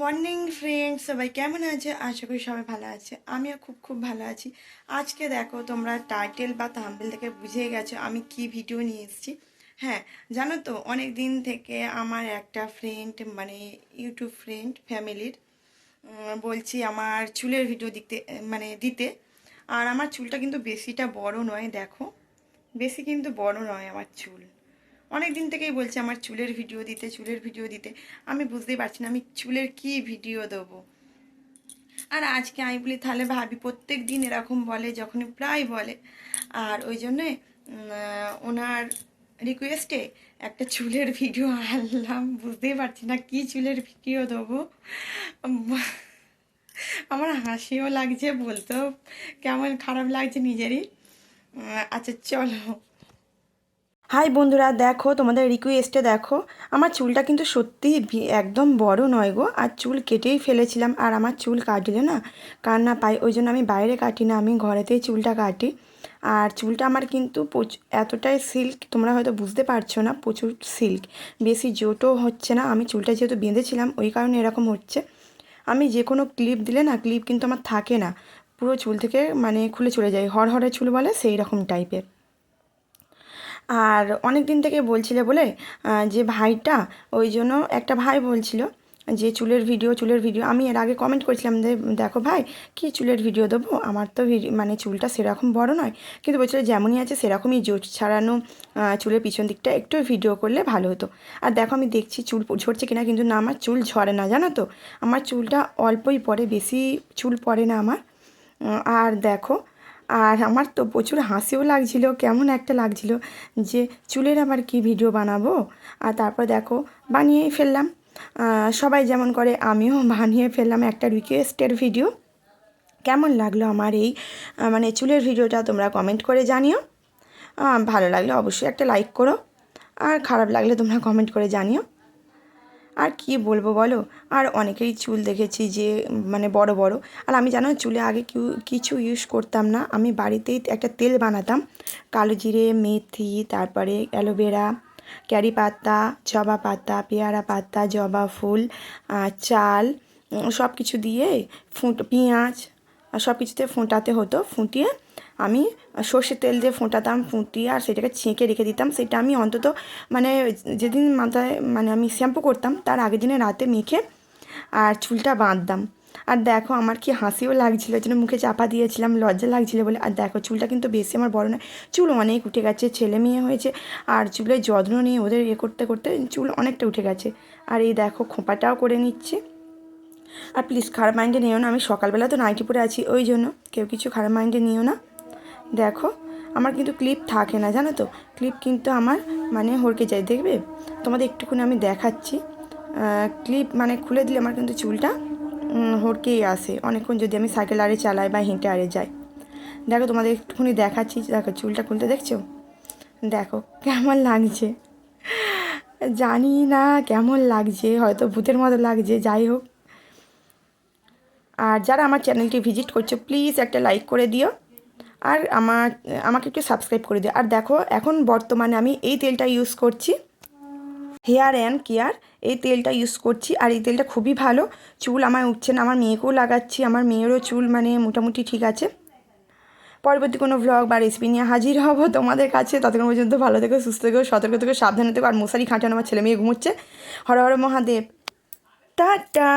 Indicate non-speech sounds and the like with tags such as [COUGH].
Morning friend সবাই কেমন আছে? আশা করি সবাই ভালো আছে। আমিও খুব খুব ভালো আছি। আজকে দেখো, তোমরা টাইটেল বা থাম্বেল থেকে বুঝে গেছো আমি কি ভিডিও নিয়ে এসেছি। হ্যাঁ জানো তো অনেক দিন থেকে আমার একটা ফ্রেন্ড মানে ইউটিউব ফ্রেন্ড ফ্যামিলির বলছি আমার চুলের ভিডিও দিতে মানে দিতে। আর আমার চুলটা কিন্তু বেশিটা বড় নয়, দেখো। বেশি কিন্তু বড় নয় আমার চুল। অনেক দিন থেকেই বলছে আমার চুলের ভিডিও দিতে, চুলের ভিডিও দিতে। আমি বুঝতেই পারছি না, আমি চুলের কি ভিডিও দেবো? আর আজকে আমি বলি, তাহলে ভাবি প্রত্যেক দিন এরকম বলে, যখনই প্রায় বলে। আর ওই জন্যে ওনার রিকোয়েস্টে একটা চুলের ভিডিও আনলাম। বুঝতেই পারছি না, কি চুলের ভিডিও দেবো? আমার হাসিও লাগছে বলতেও, কেমন খারাপ লাগছে নিজেরই। আচ্ছা চলো। হাই বন্ধুরা, দেখো তোমাদের রিকোয়েস্টে দেখো, আমার চুলটা কিন্তু সত্যিই একদম বড় নয় গো। আর চুল কেটেই ফেলেছিলাম, আর আমার চুল কাটলে না কান্না পাই, ওই জন্য আমি বাইরে কাটি না, আমি ঘরেতেই চুলটা কাটি। আর চুলটা আমার কিন্তু এতটাই সিল্ক তোমরা হয়তো বুঝতে পারছ না, প্রচুর সিল্ক বেশি জোটও হচ্ছে না, আমি চুলটা যেহেতু বেঁধেছিলাম, ওই কারণে এরকম হচ্ছে। আমি যে কোনো ক্লিপ দিলে না ক্লিপ কিন্তু আমার থাকে না। পুরো চুল থেকে মানে খুলে চলে যায় হরহরে চুল বলে সেই রকম টাইপের আর অনেক দিন থেকে বলছিলে বলে যে ভাইটা, ওই জন্য একটা ভাই বলছিল যে চুলের ভিডিও চুলের ভিডিও আমি এর আগে কমেন্ট করেছিলাম যে, দেখো ভাই, কি চুলের ভিডিও দেবো? আমার তো মানে চুলটা সেরকম বড় নয়। কিন্তু বলছিল, যেমনই আছে সেরকমই জোট ছাড়ানো চুলের পিছন দিকটা একটু ভিডিও করলে ভালো হতো। আর দেখো, আমি দেখছি চুল ঝরছে কিনা, কিন্তু না, আমার চুল ঝরে না, জানো তো? আমার চুলটা অল্পই পড়ে, বেশি চুল পড়ে না আমার। আর দেখো আর আমার তো প্রচুর হাসিও লাগছিল, কেমন একটা লাগছিল যে চুলের আবার কি ভিডিও বানাবো? আর তারপর দেখো, বানিয়েই ফেললাম। সবাই যেমন করে, আমিও [LAUGHS] বানিয়ে ফেললাম একটা রিকোয়েস্টের ভিডিও কেমন লাগল আমার এই মানে চুলের ভিডিওটা তোমরা কমেন্ট করে জানিও। ভালো লাগলে অবশ্যই একটা লাইক করো। আর খারাপ লাগলে তোমরা কমেন্ট করে জানিও। আর কি বলব বলো? আর অনেকেরই চুল দেখেছি যে মানে বড় বড়। আর আমি জানো, চুলে আগে কিউ, কিছু ইউজ করতাম না। আমি বাড়িতেই একটা তেল বানাতাম। কালো জিরে, মেথি, তারপরে অ্যালোভেরা, ক্যারি পাতা, জবা পাতা, পেয়ারা পাতা, জবা ফুল চাল সব কিছু দিয়ে ফুট, পেঁয়াজ সব কিছুতে ফোঁটাতে হতো। ফুটিয়ে আমি সর্ষের তেল দিয়ে ফোঁটাতাম, ফুটিয়ে আর সেটাকে ছেঁকে রেখে দিতাম। সেটা আমি অন্তত মানে যেদিন মাথায় মানে আমি শ্যাম্পু করতাম, তার আগের দিনে রাতে মেখে আর চুলটা বাঁধতাম। আর দেখো আমার কি হাসিও লাগছিল জন্য মুখে চাপা দিয়েছিলাম, লজ্জা লাগছিল বলে। আর দেখো চুলটা কিন্তু বেশি আমার বড় নয়, চুল অনেক উঠে গেছে, ছেলে মেয়ে হয়েছে। আর চুলের যত্ন নিয়ে ওদের ইয়ে করতে করতে চুল অনেকটা উঠে গেছে। আর এই দেখো খোঁপাটাও করে নিচ্ছে। আর প্লিজ খারাপ মাইন্ডে নিও না, আমি সকালবেলা তো নাইটি পরে আছি, ওই জন্য কেউ কিছু খারাপ মাইন্ডে নিও না। দেখো, আমার কিন্তু ক্লিপ থাকে না, জানো তো? ক্লিপ কিন্তু আমার মানে হরকে যায়, দেখবে? তোমাদের একটুখানি আমি দেখাচ্ছি। ক্লিপ মানে খুলে দিলে আমার কিন্তু চুলটা হরকেই আসে। অনেকক্ষণ যদি আমি সাইকেল আরে চালাই বা হেঁটে আরে যাই। দেখো, তোমাদের একটুখানি দেখাচ্ছি। দেখো, চুলটা খুলতে দেখছ? দেখো, কেমন লাগছে? জানি না, কেমন লাগছে? হয়তো ভূতের মতো লাগছে, যাই হোক। আর যারা আমার চ্যানেলটি ভিজিট করছ প্লিজ একটা লাইক করে দিও। আর আমার আমাকে একটু সাবস্ক্রাইব করে দিও। আর দেখো, এখন বর্তমানে আমি এই তেলটা ইউজ করছি। হেয়ার অ্যান্ড কেয়ার এই তেলটা ইউজ করছি। আর এই তেলটা খুবই ভালো। চুল আমার উঠছে না, আমার মেয়েকেও লাগাচ্ছি। আমার মেয়েরও চুল মানে মোটামুটি ঠিক আছে। পরবর্তী কোনো ভ্লগ বা রেসিপি নিয়ে হাজির হব তোমাদের কাছে। ততক্ষণ পর্যন্ত ভালো থেকো, সুস্থ থেকো, সতর্ক থেকো, সাবধানে থেকো। আর মশারি খাঁটানো আমার ছেলে মেয়ে ঘুমোচ্ছে। হর হর মহাদেব। টাটা!